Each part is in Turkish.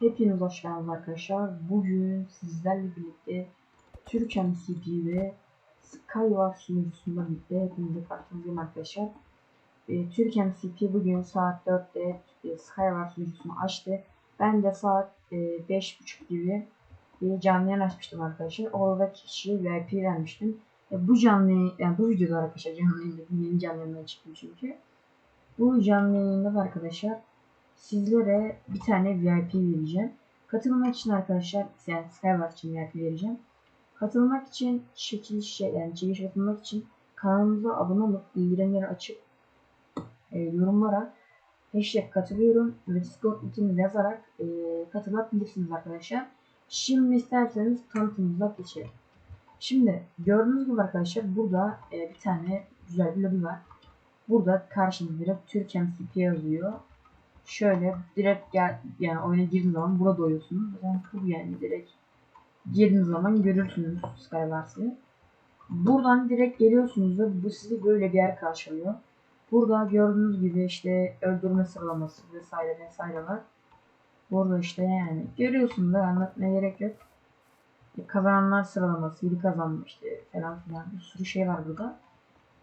Hepiniz hoş geldiniz arkadaşlar. Bugün sizlerle birlikte Türk MCP ve Skyward sunucusunda birlikte hepinize karşınızdayım arkadaşlar. Ee, Türk MCP bugün saat 4'te e, Skyward sunucusunu açtı. Ben de saat e, 5.30 gibi bir canlı yayın açmıştım arkadaşlar. Orada kişiye VIP vermiştim. E, bu canlı yani bu videoda arkadaşlar canlı yayında yeni canlı yayına çıktım çünkü. Bu canlı yayında da arkadaşlar sizlere bir tane VIP vereceğim. Katılmak için arkadaşlar yani Skyward için VIP vereceğim. Katılmak için çekiliş yani çekiliş katılmak için kanalımıza abone olup bildirimleri açıp e, yorumlara hashtag katılıyorum ve Discord linkini yazarak e, katılabilirsiniz arkadaşlar. Şimdi isterseniz tanıtımımıza geçelim. Şimdi gördüğünüz gibi arkadaşlar burada e, bir tane güzel bir lobi var. Burada karşımızda Türk MCP yazıyor şöyle direkt gel yani oyuna girdiğiniz zaman burada doyuyorsunuz. Zaten bu yani direkt girdiğiniz zaman görürsünüz Skywars'ı. Buradan direkt geliyorsunuz ve bu sizi böyle bir yer karşılıyor. Burada gördüğünüz gibi işte öldürme sıralaması vesaire vesaire var. Burada işte yani görüyorsunuz da anlatmaya gerek yok. E, Kazananlar sıralaması, biri kazanmış işte falan filan bir sürü şey var burada.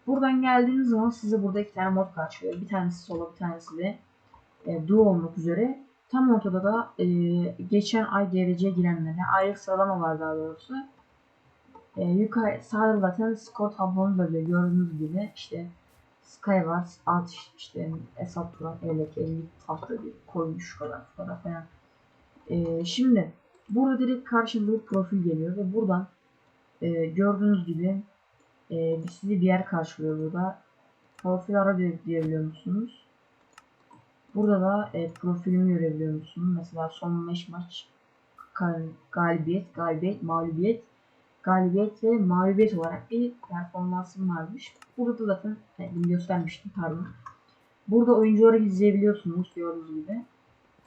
Buradan geldiğiniz zaman size burada iki tane mod karşılıyor. Bir tanesi sola bir tanesi de e, duo olmak üzere. Tam ortada da e, geçen ay dereceye girenlere aylık sıralama var daha doğrusu. E, yukarı sağda zaten skor tablonu böyle gördüğünüz gibi işte Skywars alt işte Esat Turan Elek 50 hafta bir koymuş kadar kadar falan. E, şimdi burada direkt karşımıza profil geliyor ve buradan e, gördüğünüz gibi e, sizi bir yer karşılıyor burada. Profil ara diyebiliyor musunuz? Burada da e, profilimi görebiliyor musunuz? Mesela son 5 maç galibiyet, galibiyet, mağlubiyet, galibiyet ve mağlubiyet olarak bir performansım varmış. Burada da zaten e, bunu göstermiştim pardon. Burada oyuncuları izleyebiliyorsunuz gördüğünüz gibi.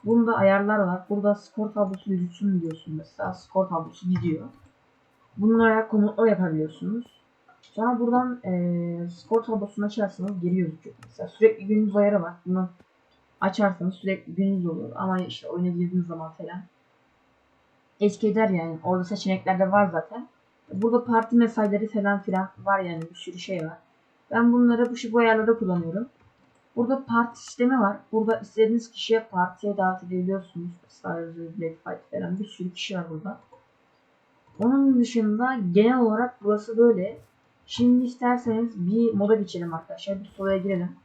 Bunda ayarlar var. Burada skor tablosu gözüksün diyorsun mesela. Skor tablosu gidiyor. Bunlara komutlar yapabiliyorsunuz. Sonra buradan e, skor tablosunu açarsanız geri gözüküyor. Mesela sürekli gündüz ayarı var. Bunu açarsanız sürekli gündüz olur ama işte oyuna girdiğiniz zaman falan etki eder yani. Orada seçenekler de var zaten. Burada parti mesajları falan filan var yani bir sürü şey var. Ben bunları bu, bu ayarlarda kullanıyorum. Burada parti sistemi var. Burada istediğiniz kişiye partiye davet edebiliyorsunuz. Star Black Fight falan bir sürü kişi var burada. Onun dışında genel olarak burası böyle. Şimdi isterseniz bir moda geçelim arkadaşlar. Bir solaya girelim.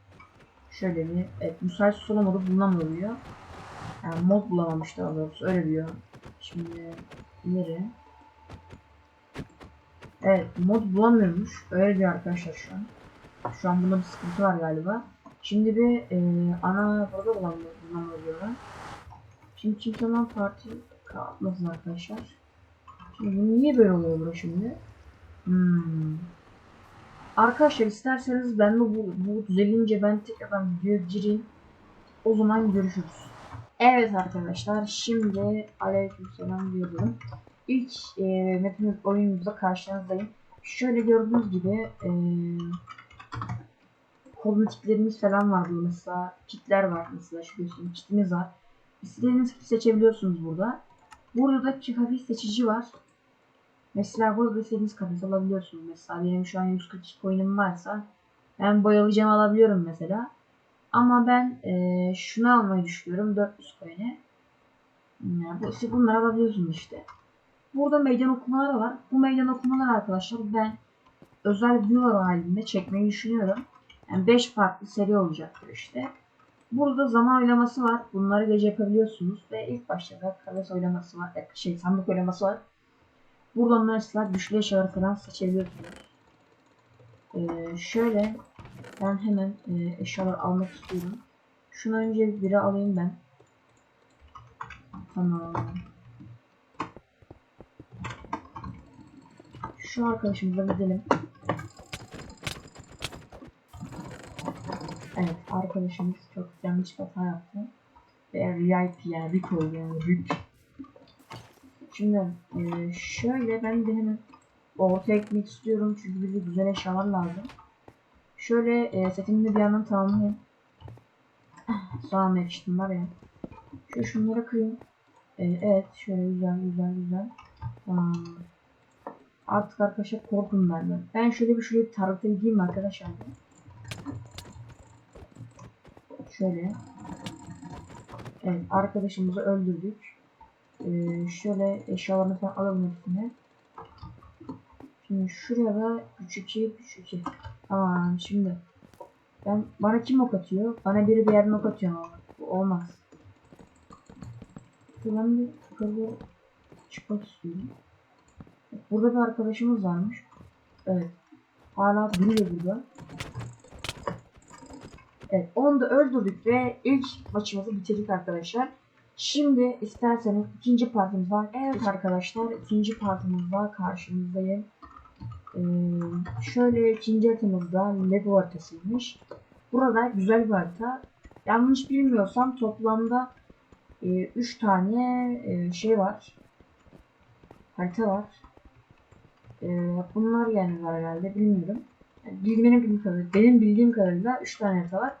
Şöyle bir evet, müsait solo modu bulunamıyor. Yani mod bulamamış daha doğrusu öyle diyor. Şimdi ileri. Evet mod bulamıyormuş. Öyle diyor arkadaşlar şu an. Şu an bunda bir sıkıntı var galiba. Şimdi bir e, ana burada bulamıyor, bulamıyor. Şimdi kimseden parti kalmasın arkadaşlar. Şimdi bu niye böyle oluyor burada şimdi? Hmm. Arkadaşlar isterseniz ben de bu, bu düzelince ben tekrardan videoya gireyim. O zaman görüşürüz. Evet arkadaşlar şimdi aleykümselam diyorum. İlk e, mapimiz oyunumuzda karşınızdayım. Şöyle gördüğünüz gibi e, kozmetiklerimiz falan var burada mesela kitler var mesela şu göstereyim kitimiz var. İstediğiniz kiti seçebiliyorsunuz burada. Burada da hafif seçici var. Mesela burada istediğiniz kafes alabiliyorsunuz. Mesela benim şu an 142 coin'im varsa ben boyalayacağım alabiliyorum mesela. Ama ben e, şunu almayı düşünüyorum 400 coin'e. Yani bu, işte bunları alabiliyorsunuz işte. Burada meydan okumaları var. Bu meydan okumalar arkadaşlar ben özel videolar halinde çekmeyi düşünüyorum. Yani 5 farklı seri olacaktır işte. Burada zaman oylaması var. Bunları gece yapabiliyorsunuz. Ve ilk başta da kafes oylaması var. Şey sandık oylaması var. Buradan mesela güçlü eşyaları falan seçebiliyorsunuz. Ee, şöyle ben hemen e, eşyalar almak istiyorum. Şunu önce biri alayım ben. Tamam. Şu arkadaşımıza gidelim. Evet arkadaşımız çok yanlış hata yaptı. Ve VIP yani RIP oldu yani RIP. Şimdi e, şöyle ben de hemen ortaya gitmek istiyorum çünkü bize güzel eşyalar lazım. Şöyle e, setimi bir yandan tamamlayayım. Sonra yetiştim var ya. Şu şunları kırayım. Ee, evet şöyle güzel güzel güzel. Tamam. Artık arkadaşlar korkun benden. Ben şöyle bir şuraya bir tarıta gideyim arkadaşlar. Şöyle. Evet arkadaşımızı öldürdük. Ee, şöyle eşyalarını falan alalım hepsini. Şimdi şuraya da 3 2 3 2. Tamam şimdi. Ben bana kim ok atıyor? Bana biri bir yerden ok atıyor ama bu olmaz. Şuradan bir yukarı çıkmak istiyorum. Burada bir arkadaşımız varmış. Evet. Hala duruyor burada. Evet onu da öldürdük ve ilk maçımızı bitirdik arkadaşlar. Şimdi isterseniz ikinci partimiz var. Evet arkadaşlar ikinci partimizde karşınızdayım. Ee, şöyle ikinci haritamızda Lego haritasıymış. Burada güzel bir harita. Yanlış bilmiyorsam toplamda 3 tane e, şey var. Harita var. E, bunlar yani var herhalde bilmiyorum. Yani bildiğim bildiğim kadarıyla, benim bildiğim kadarıyla 3 tane harita var.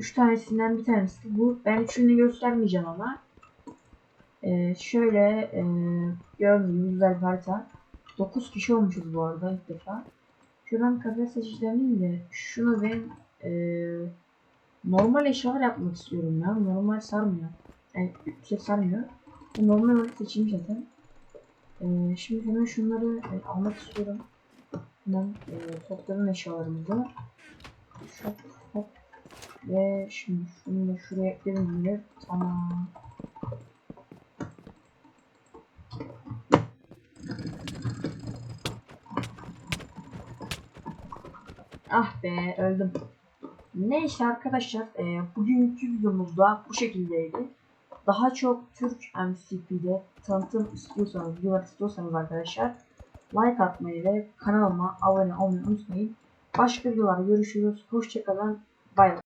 3 tanesinden bir tanesi bu. Ben üçünü göstermeyeceğim ama. E, şöyle e, gördüğünüz güzel bir harita. 9 kişi olmuşuz bu arada ilk defa. Şuradan kafes seçicilerini değil de şunu ben e, normal eşyalar yapmak istiyorum ya. Normal sarmıyor. Yani şey sarmıyor. Normal olarak seçeyim zaten. E, şimdi hemen şunları e, almak istiyorum. Hemen e, topların eşyalarımızı. Şok hop. Ve şimdi şunu da şuraya ekledim. Tamam. Ah be öldüm. Neyse arkadaşlar e, bugünkü videomuzda bu şekildeydi. Daha çok Türk MCP'de tanıtım istiyorsanız, videolar istiyorsanız arkadaşlar like atmayı ve kanalıma abone olmayı unutmayın. Başka videolarda görüşürüz. Hoşçakalın. find